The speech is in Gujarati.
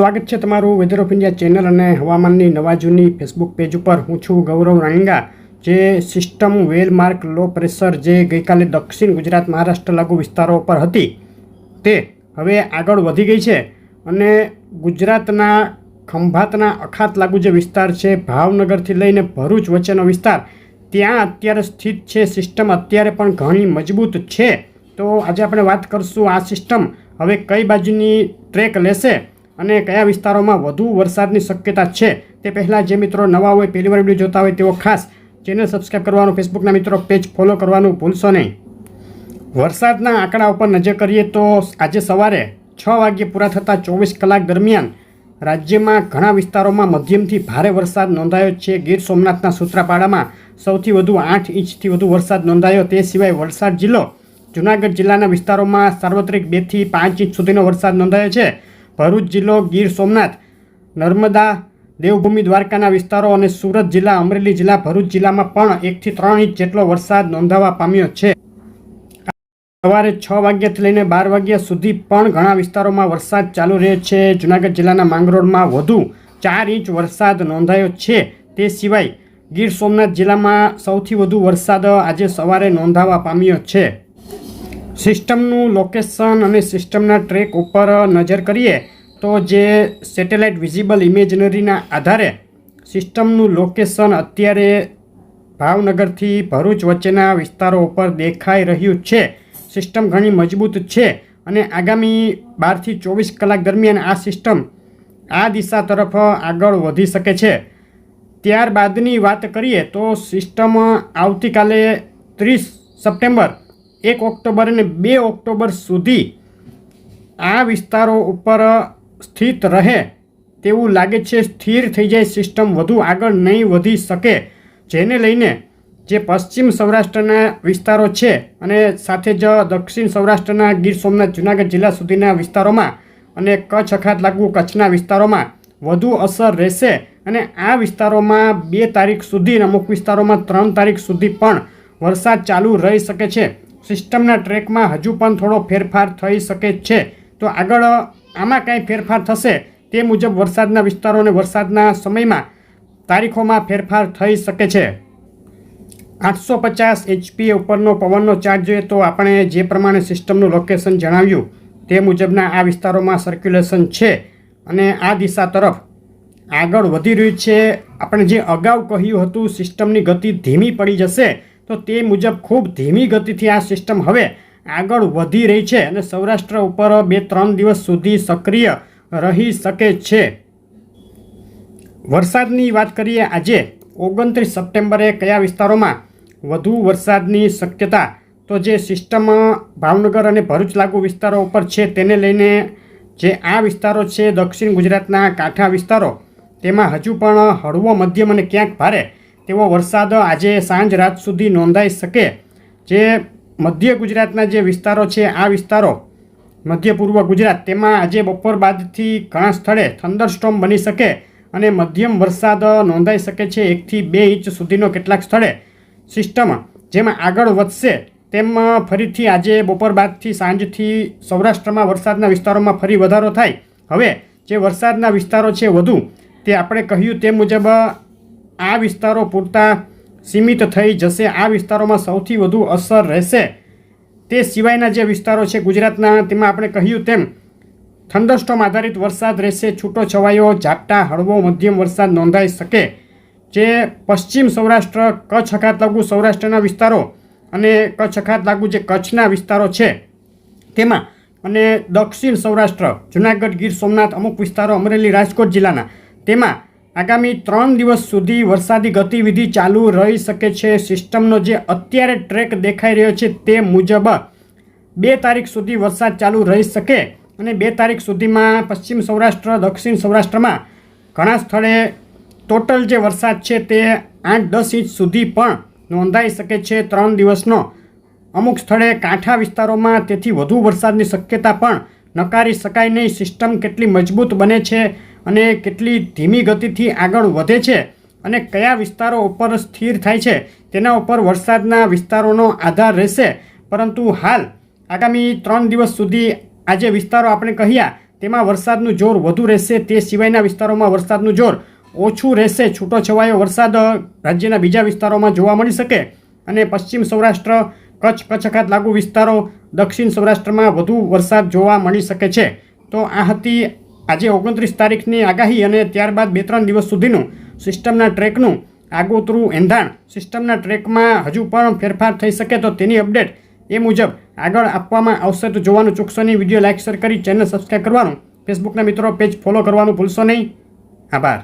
સ્વાગત છે તમારું વેધર ઓફ ઇન્ડિયા ચેનલ અને હવામાનની નવા જૂની ફેસબુક પેજ ઉપર. હું છું ગૌરવ રાણીંગા જે system well mark low pressure જે ગઈકાલે દક્ષિણ ગુજરાત, મહારાષ્ટ્ર લાગુ વિસ્તારો પર હતી, તે હવે આગળ વધી ગઈ છે અને ગુજરાતના ખંભાતના અખાત લાગુ જે વિસ્તાર છે, ભાવનગરથી લઈને ભરૂચ વચ્ચેનો વિસ્તાર, ત્યાં અત્યારે સ્થિત છે સિસ્ટમ અત્યારે પણ ઘણી મજબૂત છે. તો આજે આપણે વાત કરશું આ સિસ્ટમ હવે કઈ બાજુની ટ્રેક લેશે? અને કયા વિસ્તારોમાં વધુ વરસાદની શક્યતા છે તે પહેલાં જે મિત્રો નવા હોય, પહેલી વાર વીડિયો જોતા હોય તેઓ ખાસ ચેનલ સબસ્ક્રાઈબ કરવાનું ફેસબુકના મિત્રો પેજ ફોલો કરવાનું ભૂલશો નહીં. વરસાદના આંકડા ઉપર નજર કરીએ તો આજે સવારે છ વાગ્યે પૂરા થતાં ચોવીસ કલાક દરમિયાન રાજ્યમાં ઘણા વિસ્તારોમાં મધ્યમથી ભારે વરસાદ નોંધાયો છે. ગીર સોમનાથના સૂત્રાપાડામાં સૌથી વધુ આઠ ઇંચથી વધુ વરસાદ નોંધાયો. તે સિવાય વલસાડ જિલ્લો જૂનાગઢ જિલ્લાના વિસ્તારોમાં સાર્વત્રિક બેથી પાંચ ઇંચ સુધીનો વરસાદ નોંધાયો છે. ભરૂચ જિલ્લો ગીર સોમનાથ, નર્મદા, દેવભૂમિ, દ્વારકાના વિસ્તારો અને સુરત જિલ્લા, અમરેલી જિલ્લા, ભરૂચ જિલ્લામાં પણ એકથી ત્રણ ઇંચ જેટલો વરસાદ નોંધાવા પામ્યો છે. સવારે છ વાગ્યાથી લઈને બાર વાગ્યા સુધી પણ ઘણા વિસ્તારોમાં વરસાદ ચાલુ રહ્યો છે. જૂનાગઢ જિલ્લાના માંગરોળમાં વધુ ચાર ઇંચ વરસાદ નોંધાયો છે. તે સિવાય ગીર સોમનાથ જિલ્લામાં સૌથી વધુ વરસાદ આજે સવારે નોંધાવા પામ્યો છે. સિસ્ટમનું લોકેશન અને સિસ્ટમના ટ્રેક ઉપર નજર કરીએ તો જે સેટેલાઇટ વિઝિબલ ઇમેજનરીના આધારે સિસ્ટમનું લોકેશન અત્યારે ભાવનગરથી ભરૂચ વચ્ચેના વિસ્તારો ઉપર દેખાઈ રહ્યું છે. સિસ્ટમ ઘણી મજબૂત છે અને આગામી બારથી ચોવીસ કલાક દરમિયાન આ સિસ્ટમ આ દિશા તરફ આગળ વધી શકે છે. ત્યારબાદની વાત કરીએ તો સિસ્ટમ આવતીકાલે ત્રીસ સપ્ટેમ્બર એક ઓક્ટોબર અને બે ઓક્ટોબર સુધી આ વિસ્તારો ઉપર સ્થિત રહે તેવું લાગે છે. સ્થિર થઈ જાય સિસ્ટમ, વધુ આગળ નહીં વધી શકે. જેને લઈને જે પશ્ચિમ સૌરાષ્ટ્રના વિસ્તારો છે અને સાથે જ દક્ષિણ સૌરાષ્ટ્રના ગીર સોમનાથ, જુનાગઢ જિલ્લા સુધીના વિસ્તારોમાં અને કચ્છ અખાત લાગુ કચ્છના વિસ્તારોમાં વધુ અસર રહેશે અને આ વિસ્તારોમાં બે તારીખ સુધી અમુક વિસ્તારોમાં ત્રણ તારીખ સુધી પણ વરસાદ ચાલુ રહી શકે છે. સિસ્ટમના ટ્રેકમાં હજુ પણ થોડો ફેરફાર થઈ શકે છે. તો આગળ આમાં કાંઈ ફેરફાર થશે તે મુજબ વરસાદના વિસ્તારો અને વરસાદના સમયમાં તારીખોમાં ફેરફાર થઈ શકે છે. આઠસો પચાસ એચપી ઉપરનો પવનનો ચાર્જ જોઈએ તો આપણે જે પ્રમાણે સિસ્ટમનું લોકેશન જણાવ્યું તે મુજબના આ વિસ્તારોમાં સર્ક્યુલેશન છે. અને આ દિશા તરફ આગળ વધી રહ્યું છે. આપણે જે અગાઉ કહ્યું હતું સિસ્ટમની ગતિ ધીમી પડી જશે તો તે મુજબ ખૂબ ધીમી ગતિથી આ સિસ્ટમ હવે આગળ વધી રહી છે અને સૌરાષ્ટ્ર ઉપર બે ત્રણ દિવસ સુધી સક્રિય રહી શકે છે. વરસાદની વાત કરીએ આજે, ઓગણત્રીસ સપ્ટેમ્બરે કયા વિસ્તારોમાં વધુ વરસાદની શક્યતા? તો જે સિસ્ટમ ભાવનગર અને ભરૂચ લાગુ વિસ્તારો ઉપર છે તેને લઈને જે આ વિસ્તારો છે દક્ષિણ ગુજરાતના કાંઠા વિસ્તારો, તેમાં હજુ પણ હળવો મધ્યમ અને ક્યાંક ભારે તેવો વરસાદ આજે સાંજ રાત સુધી નોંધાઈ શકે. જે મધ્ય ગુજરાતના જે વિસ્તારો છે, આ વિસ્તારો મધ્ય પૂર્વ ગુજરાત, તેમાં આજે બપોર બાદથી ઘણા સ્થળે થંડરસ્ટોમ બની શકે અને મધ્યમ વરસાદ નોંધાઈ શકે છે. એકથી બે ઇંચ સુધીનો કેટલાક સ્થળે સિસ્ટમ જેમાં આગળ વધશે તેમ ફરીથી આજે બપોર બાદથી સાંજથી સૌરાષ્ટ્રમાં વરસાદના વિસ્તારોમાં ફરી વધારો થાય. હવે જે વરસાદના વિસ્તારો છે વધુ, તે આપણે કહ્યું તે મુજબ આ વિસ્તારો પૂરતા સીમિત થઈ જશે. આ વિસ્તારોમાં સૌથી વધુ અસર રહેશે. તે સિવાયના જે વિસ્તારો છે ગુજરાતના, તેમાં આપણે કહ્યું તેમ, થંડરસ્ટોમ આધારિત વરસાદ રહેશે. છૂટો છવાયો, ઝાપટા, હળવો મધ્યમ વરસાદ નોંધાઈ શકે. જે પશ્ચિમ સૌરાષ્ટ્ર, કચ્છ અખાત લાગુ સૌરાષ્ટ્રના વિસ્તારો અને કચ્છ અખાત લાગુ જે કચ્છના વિસ્તારો છે, તેમાં અને દક્ષિણ સૌરાષ્ટ્ર, જુનાગઢ, ગીર સોમનાથ અમુક વિસ્તારો અમરેલી, રાજકોટ જિલ્લાના, તેમાં આગામી ત્રણ દિવસ સુધી વરસાદી ગતિવિધિ ચાલુ રહી શકે છે. સિસ્ટમનો જે અત્યારે ટ્રેક દેખાઈ રહ્યો છે તે મુજબ બે તારીખ સુધી વરસાદ ચાલુ રહી શકે અને બે તારીખ સુધીમાં પશ્ચિમ સૌરાષ્ટ્ર, દક્ષિણ સૌરાષ્ટ્રમાં ઘણા સ્થળે ટોટલ જે વરસાદ છે તે આઠ દસ ઇંચ સુધી પણ નોંધાઈ શકે છે. ત્રણ દિવસનો અમુક સ્થળે કાંઠા વિસ્તારોમાં તેથી વધુ વરસાદની શક્યતા પણ નકારી શકાય નહીં. સિસ્ટમ કેટલી મજબૂત બને છે અને કેટલી ધીમી ગતિથી આગળ વધે છે અને કયા વિસ્તારો ઉપર સ્થિર થાય છે તેના ઉપર વરસાદના વિસ્તારોનો આધાર રહેશે. પરંતુ હાલ, આગામી ત્રણ દિવસ સુધી આ જે વિસ્તારો આપણે કહ્યા, તેમાં વરસાદનું જોર વધુ રહેશે. તે સિવાયના વિસ્તારોમાં વરસાદનું જોર ઓછું રહેશે. છૂટો છવાયો વરસાદ રાજ્યના બીજા વિસ્તારોમાં જોવા મળી શકે અને પશ્ચિમ સૌરાષ્ટ્ર, કચ્છ કચ્છખાત લાગુ વિસ્તારો દક્ષિણ સૌરાષ્ટ્રમાં વધુ વરસાદ જોવા મળી શકે છે. તો આ હતી આજે ઓગણત્રીસ તારીખની આગાહી અને ત્યારબાદ બે ત્રણ દિવસ સુધીનું સિસ્ટમના ટ્રેકનું આગોતરું એંધાણ સિસ્ટમના ટ્રેકમાં હજુ પણ ફેરફાર થઈ શકે તો તેની અપડેટ એ મુજબ આગળ આપવામાં આવશે. તો જોવાનું ચૂકશો નહીં વીડિયો લાઇક શેર કરી, ચેનલ સબસ્ક્રાઈબ કરવાનું. ફેસબુકના મિત્રો, પેજ ફોલો કરવાનું ભૂલશો નહીં. આભાર.